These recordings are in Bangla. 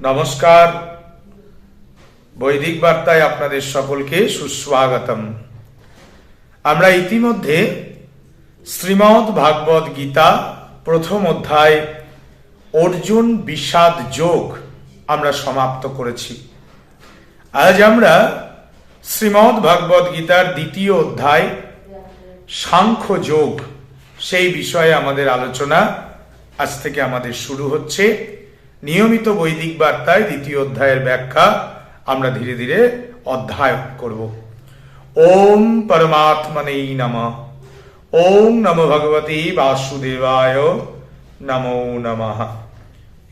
নমস্কার। বৈদিক বার্তায় আপনাদের সকলকে সুস্বাগতম। আমরা ইতিমধ্যে শ্রীমৎ ভাগবত গীতা প্রথম অধ্যায় অর্জুন বিষাদ যোগ আমরা সমাপ্ত করেছি। আজ আমরা শ্রীমৎ ভাগবত গীতার দ্বিতীয় অধ্যায় সাংখ্য যোগ সেই বিষয়ে আমাদের আলোচনা আজ থেকে আমাদের শুরু হচ্ছে। নিয়মিত বৈদিক বার্তায় দ্বিতীয় অধ্যায়ের ব্যাখ্যা আমরা ধীরে ধীরে অধ্যায়ন করব। ওম পরমাত্মনেই নম। ওম নম ভগবতী বাসুদেবায় নমো নমঃ।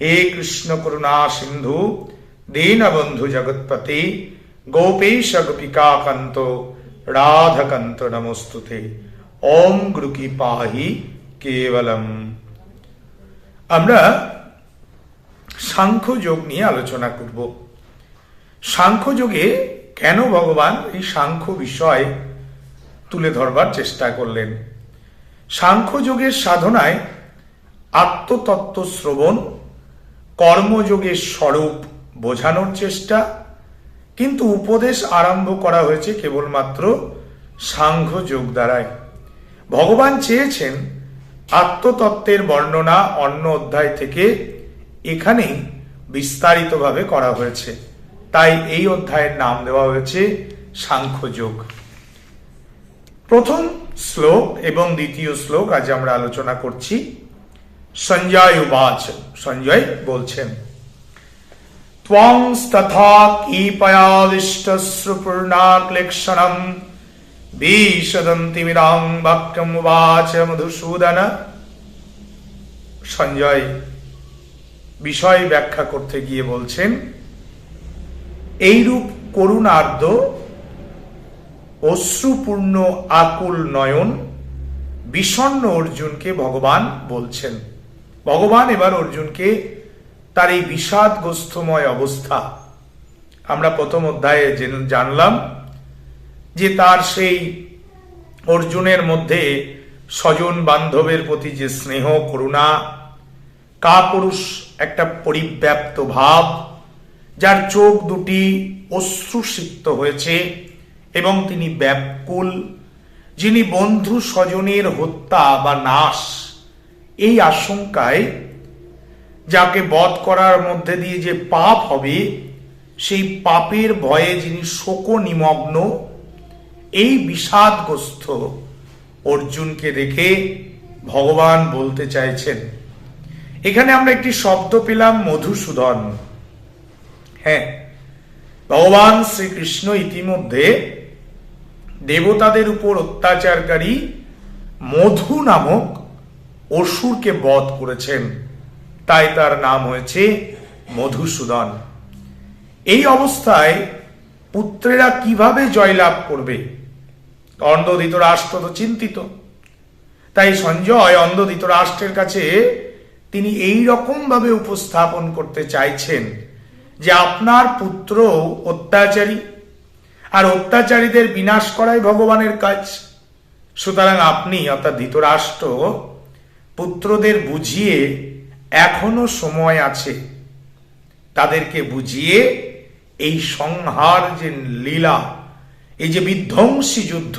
হে কৃষ্ণ করুণা সিন্ধু, দীনবন্ধু জগৎপতি, গোপেশ গোপিকাকান্ত, রাধকান্ত নমস্তুতে। ওম গুরুকি পাহি, কেবলম। আমরা সাংখ্য যোগ নিয়ে আলোচনা করব। সাংখ্য যোগে কেন ভগবান এই সাংখ্য বিষয় তুলে ধরবার চেষ্টা করলেন? সাংখ্য যোগের সাধনায় আত্মতত্ত্ব শ্রবণ, কর্মযোগের স্বরূপ বোঝানোর চেষ্টা, কিন্তু উপদেশ আরম্ভ করা হয়েছে কেবলমাত্র সাংঘ্য যোগ ভগবান চেয়েছেন আত্মতত্ত্বের বর্ণনা অন্য অধ্যায় থেকে এখানেই বিস্তারিতভাবে করা হয়েছে। তাই এই অধ্যায়ের নাম দেওয়া হয়েছে সাংখ্যযোগ। প্রথম শ্লোক এবং দ্বিতীয় শ্লোক আজ আমরা আলোচনা করছি সঞ্জয় উবাচ সঞ্জয় বলছেন ত্বংস্তথা কীপয়াদিষ্টশ্রুপূর্ণাক্লেক্ষণম বিশদন্তিমিদাং বাক্যম উবাচ মধুসূদন। সঞ্জয় বিষয় ব্যাখ্যা করতে গিয়ে বলছেন, এইরূপ করুণার্দ অশ্রুপূর্ণ আকুল নয়ন বিষণ্ন অর্জুনকে ভগবান বলছেন। ভগবান এবার অর্জুনকে তার এই বিষাদগ্রস্তময় অবস্থা, আমরা প্রথম অধ্যায়ে জেন- জানলাম যে তার সেই অর্জুনের মধ্যে স্বজন বান্ধবের প্রতি যে স্নেহ, করুণা কাপুরুষ একটা পরিব্যাপ্ত ভাব, যার চোখ দুটি অশ্রুসিক্ত হয়েছে এবং তিনি ব্যাকুল, যিনি বন্ধু স্বজনের হত্যা বা নাশ। এই আশঙ্কায়, যাকে বধ করার মধ্যে দিয়ে যে পাপ হবে, সেই পাপের ভয়ে যিনি শোক নিমগ্ন এই বিষাদগ্রস্ত অর্জুনকে দেখে ভগবান বলতে চাইছেন এখানে আমরা একটি শব্দ পেলাম, মধুসূদন। হ্যাঁ ভগবান শ্রীকৃষ্ণ ইতিমধ্যে দেবতাদের উপর অত্যাচারকারী মধু নামক অসুরকে বধ করেছেন। তাই তার নাম হয়েছে মধুসূদন। এই অবস্থায় পুত্রেরা কীভাবে জয়লাভ করবে? অন্ধ রাষ্ট্র তো চিন্তিত। তাই সঞ্জয় অন্ধ রাষ্ট্রের কাছে তিনি এই রকম ভাবে উপস্থাপন করতে চাইছেন যে আপনার পুত্র অত্যাচারী আর অত্যাচারীদের বিনাশ করাই ভগবানের কাজ। সুতরাং আপনি, অর্থাৎ ধৃতরাষ্ট্র, পুত্রদের বুঝিয়ে এখনও সময় আছে। তাদেরকে বুঝিয়ে এই সংহার যে লীলা, এই যে বিধ্বংসী যুদ্ধ,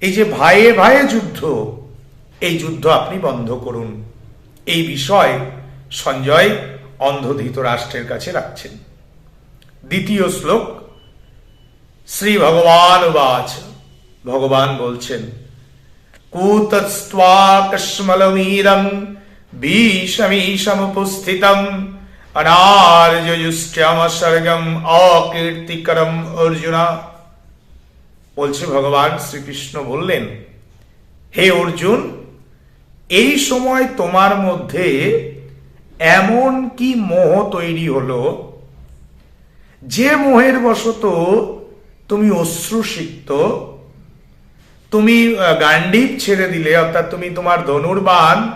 এই যে ভাইয়ে ভাইয়ে যুদ্ধ, এই যুদ্ধ আপনি বন্ধ করুন। এই বিষয় সঞ্জয় অন্ধধিত রাষ্ট্রের কাছে রাখছেন। দ্বিতীয় শ্লোক, শ্রী ভগবান বাচ ভগবান বলছেন কুতস্ত্বাকস্মলমীরম ভীষমীষমুপস্থিতম অনার্যুষ্ট্যমসর্গম অকীর্তিকরম অর্জুনা। বলছে ভগবান শ্রীকৃষ্ণ বললেন, হে অর্জুন এই সময় তোমার মধ্যে এমন কি মোহ তৈরি হলো? যে মোহের বশত তুমি অশ্রুসিক্ত, তুমি গান্ডীব ছেড়ে দিলে, অর্থাৎ তুমি তোমার ধনুর্বান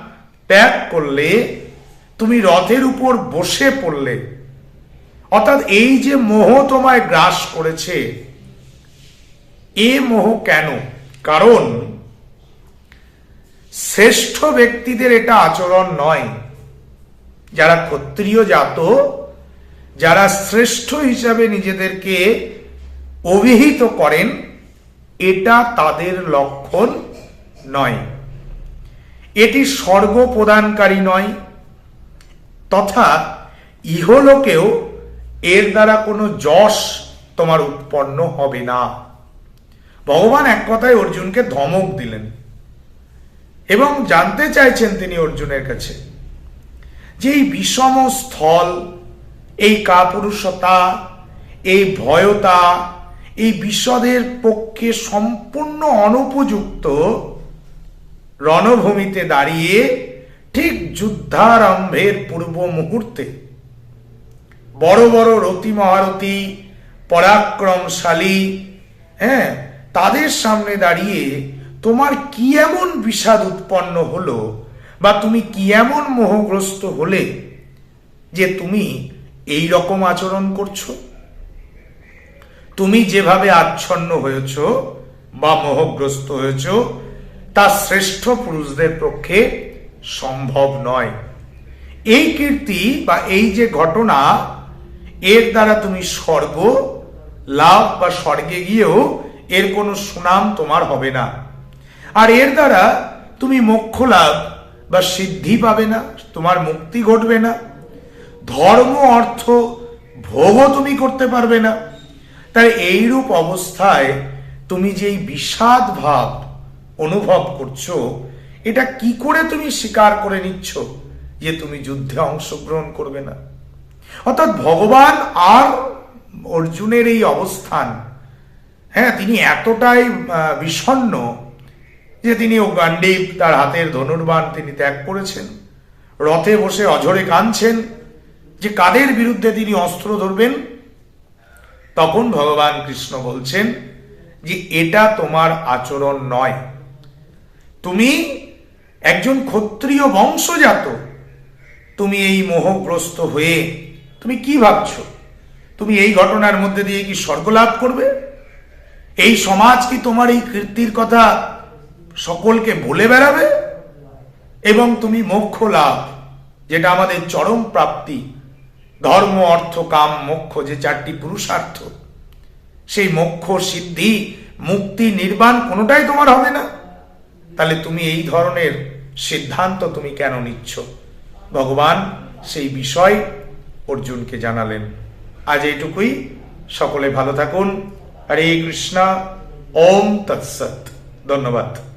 ত্যাগ করলে, তুমি রথের উপর বসে পড়লে, অর্থাৎ এই যে মোহ তোমায় গ্রাস করেছে, এ মোহ কেন? কারণ শ্রেষ্ঠ ব্যক্তিদের এটা আচরণ নয়। যারা ক্ষত্রিয় জাত, যারা শ্রেষ্ঠ হিসাবে নিজেদেরকে অভিহিত করেন, এটা তাদের লক্ষণ নয়। এটি স্বর্গ প্রদানকারী নয়, তথা ইহলোকেও এর দ্বারা কোনো যশ তোমার উৎপন্ন হবে না। ভগবান এক কথায় অর্জুনকে ধমক দিলেন। এবং জানতে চাইছেন তিনি অর্জুনের কাছে যে এই বিষম স্থল, এই কাপুরুষতা, এই ভয়তা, এই বিশদের পক্ষে সম্পূর্ণ অনুপযুক্ত রণভূমিতে দাঁড়িয়ে ঠিক যুদ্ধারম্ভের পূর্ব মুহূর্তে বড় বড় রতি মহারথী পরাক্রমশালী হ্যাঁ তাদের সামনে দাঁড়িয়ে তোমার কি এমন বিষাদ উৎপন্ন হলো বা তুমি কি এমন মোহগ্রস্ত হলে যে তুমি এই রকম আচরণ করছ? তুমি যেভাবে আচ্ছন্ন হয়েছ বা মোহগ্রস্ত হয়েছ, তা শ্রেষ্ঠ পুরুষদের পক্ষে সম্ভব নয়। এই কীর্তি বা এই যে ঘটনা, এর দ্বারা তুমি স্বর্গ লাভ বা স্বর্গে গিয়েও এর কোনো সুনাম তোমার হবে না। আর এর দ্বারা তুমি মোক্ষ লাভ বা সিদ্ধি পাবে না তোমার মুক্তি ঘটবে না। ধর্ম অর্থ ভোগও তুমি করতে পারবে না। তাই এইরূপ অবস্থায় তুমি যেই বিষাদ ভাব অনুভব করছ এটা কি করে তুমি স্বীকার করে নিচ্ছ যে তুমি যুদ্ধে অংশগ্রহণ করবে না? অর্থাৎ ভগবান আর অর্জুনের এই অবস্থান হ্যাঁ তিনি এতটাই আহ, বিষণ্ণ যে তিনি ও গান্ডীব তার হাতের ধনুর্বাণ তিনি ত্যাগ করেছেন। রথে বসে অঝরে কাঁদছেন যে কাদের বিরুদ্ধে তিনি অস্ত্র ধরবেন? তখন ভগবান কৃষ্ণ বলছেন যে, এটা তোমার আচরণ নয়। তুমি একজন ক্ষত্রিয় বংশজাত। তুমি এই মোহগ্রস্ত হয়ে তুমি কি ভাবছ? তুমি এই ঘটনার মধ্যে দিয়ে কি স্বর্গ লাভ করবে? এই সমাজ কি তোমার এই কীর্তির কথা সকলকে বলে বেড়াবে এবং তুমি মোক্ষ লাভ, যেটা আমাদের চরম প্রাপ্তি। ধর্ম, অর্থ, কাম, মোক্ষ, যে চারটি পুরুষার্থ। সেই মোক্ষ, সিদ্ধি, মুক্তি, নির্বাণ কোনোটাই তোমার হবে না। তাহলে তুমি এই ধরনের সিদ্ধান্ত তুমি কেন নিচ্ছ? ভগবান সেই বিষয় অর্জুনকে জানালেন। আজ এইটুকুই। সকলে ভালো থাকুন। হরে কৃষ্ণা। ওম তৎসৎ। ধন্যবাদ।